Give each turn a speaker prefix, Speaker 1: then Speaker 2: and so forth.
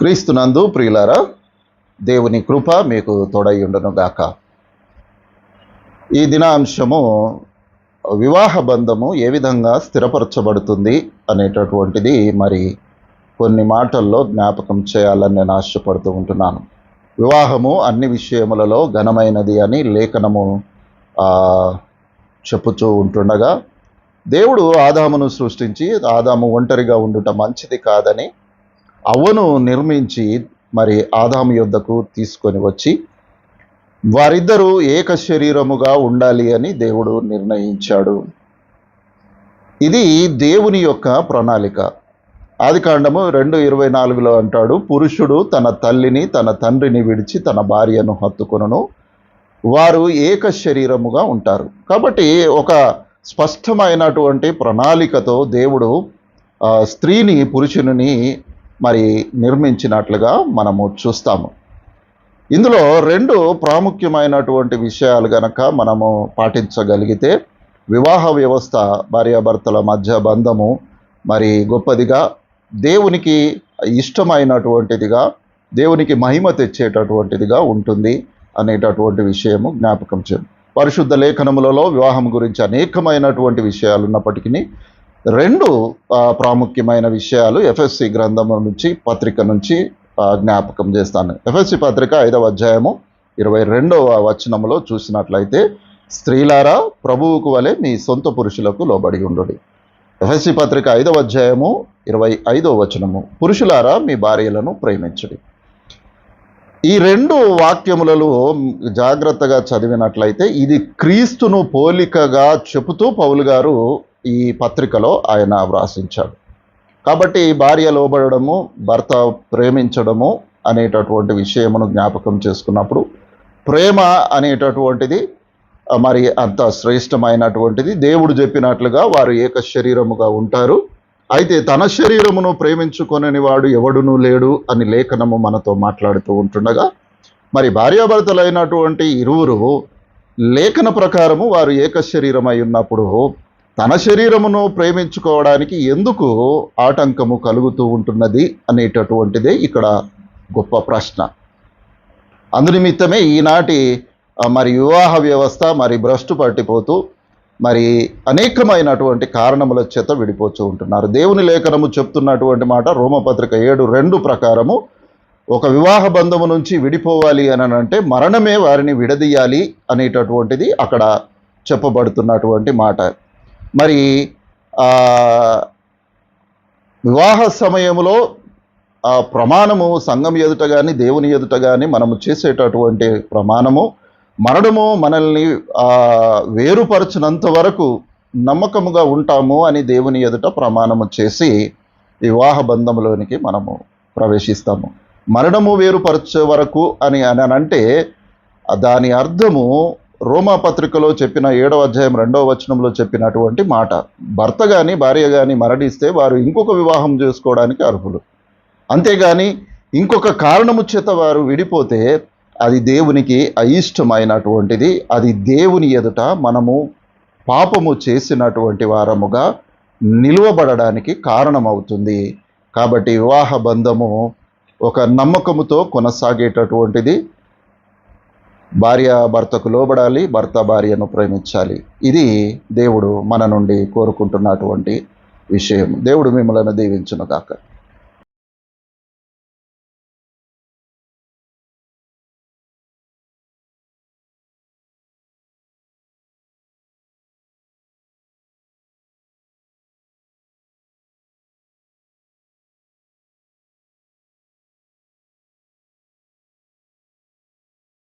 Speaker 1: క్రీస్తునందు ప్రియులారా దేవుని కృప మీకు తోడయ్యుండును గాక. ఈ దినాంశము వివాహ బంధము ఏ విధంగా స్థిరపరచబడుతుంది అనేటటువంటిది మరి కొన్ని మాటల్లో జ్ఞాపకం చేయాలని నేను ఆశపడుతూ ఉంటున్నాను. వివాహము అన్ని విషయములలో ఘనమైనది అని లేఖనము ఆ, చెప్పుచూ ఉంటుండగా దేవుడు ఆదామును సృష్టించి ఆదాము ఒంటరిగా ఉండుట మంచిది కాదని అవ్వను నిర్మించి మరి ఆదాము యొద్దకు తీసుకొని వచ్చి వారిద్దరూ ఏక శరీరముగా ఉండాలి అని దేవుడు నిర్ణయించాడు. ఇది దేవుని యొక్క ప్రణాళిక. ఆదికాండము రెండు ఇరవై నాలుగులో అంటాడు పురుషుడు తన తల్లిని తన తండ్రిని విడిచి తన భార్యను హత్తుకును వారు ఏక శరీరముగా ఉంటారు. కాబట్టి ఒక స్పష్టమైనటువంటి ప్రణాళికతో దేవుడు స్త్రీని పురుషుని మరి నిర్మించినట్లుగా మనము చూస్తాము. ఇందులో రెండు ప్రాముఖ్యమైనటువంటి విషయాలు గనక మనము పాటించగలిగితే వివాహ వ్యవస్థ భార్యాభర్తల మధ్య బంధము మరి గొప్పదిగా దేవునికి ఇష్టమైనటువంటిదిగా దేవునికి మహిమ తెచ్చేటటువంటిదిగా ఉంటుంది అనేటటువంటి విషయము జ్ఞాపకం చేయండి. పరిశుద్ధ లేఖనములలో వివాహం గురించి అనేకమైనటువంటి విషయాలు ఉన్నప్పటికీ రెండు ప్రాముఖ్యమైన విషయాలు ఎఫ్ఎస్సి గ్రంథము నుంచి పత్రిక నుంచి జ్ఞాపకం చేస్తాను. ఎఫ్ఎస్సి పత్రిక ఐదవ అధ్యాయము ఇరవై రెండవ వచనములో చూసినట్లయితే స్త్రీలారా ప్రభువుకు వలె మీ సొంత పురుషులకు లోబడి ఉండు ఎఫ్ఎస్సి పత్రిక ఐదవ అధ్యాయము ఇరవై ఐదవ వచనము పురుషులారా మీ భార్యలను ప్రేమించుడి. ఈ రెండు వాక్యములలో జాగ్రత్తగా చదివినట్లయితే ఇది క్రీస్తును పోలికగా చెబుతూ పౌలు గారు ఈ పత్రికలో ఆయన వ్రాసించాడు. కాబట్టి భార్య లోబడము భర్త ప్రేమించడము అనేటటువంటి విషయమును జ్ఞాపకం చేసుకున్నప్పుడు ప్రేమ అనేటటువంటిది మరి అంత శ్రేష్టమైనటువంటిది దేవుడు చెప్పినట్లుగా వారు ఏక శరీరముగా ఉంటారు. అయితే తన శరీరమును ప్రేమించుకొనని వాడు ఎవడునూ లేడు అని లేఖనము మనతో మాట్లాడుతూ ఉంటుండగా మరి భార్యాభర్తలైనటువంటి ఇరువురు లేఖన ప్రకారము వారు ఏక శరీరమై ఉన్నప్పుడు తన శరీరమును ప్రేమించుకోవడానికి ఎందుకు ఆటంకము కలుగుతూ ఉంటున్నది అనేటటువంటిదే ఇక్కడ గొప్ప ప్రశ్న. అందునిమిత్తమే ఈనాటి మరి వివాహ వ్యవస్థ మరి భ్రష్టు పట్టిపోతూ మరి అనేకమైనటువంటి కారణముల చేత విడిపోతూ ఉంటున్నారు. దేవుని లేఖనము చెప్తున్నటువంటి మాట రోమపత్రిక ఏడు రెండు ప్రకారము ఒక వివాహ బంధము నుంచి విడిపోవాలి అని అంటే మరణమే వారిని విడదీయాలి అనేటటువంటిది అక్కడ చెప్పబడుతున్నటువంటి మాట. మరి వివాహ సమయంలో ఆ ప్రమాణము సంఘం ఎదుట కానీ దేవుని ఎదుట కానీ మనము చేసేటటువంటి ప్రమాణము మరణము మనల్ని వేరుపరచినంత వరకు నమ్మకముగా ఉంటాము అని దేవుని ఎదుట ప్రమాణము చేసి వివాహ బంధంలోనికి మనము ప్రవేశిస్తాము. మరణము వేరుపరచే వరకు అని అని అంటే దాని అర్థము రోమా పత్రికలో చెప్పిన ఏడవ అధ్యాయం రెండవ వచనంలో చెప్పినటువంటి మాట భర్త కానీ భార్య కానీ మరణిస్తే వారు ఇంకొక వివాహం చేసుకోవడానికి అర్హులు. అంతేగాని ఇంకొక కారణము చేత వారు విడిపోతే అది దేవునికి అయిష్టమైనటువంటిది. అది దేవుని ఎదుట మనము పాపము చేసినటువంటి వారముగా నిలువబడడానికి కారణమవుతుంది. కాబట్టి వివాహ బంధము ఒక నమ్మకముతో కొనసాగేటటువంటిది. భార్య భర్తకు లోబడాలి భర్త భార్యను ప్రేమించాలి. ఇది దేవుడు మన నుండి కోరుకుంటున్నటువంటి విషయం. దేవుడు మిమ్మల్ని దీవించును కాక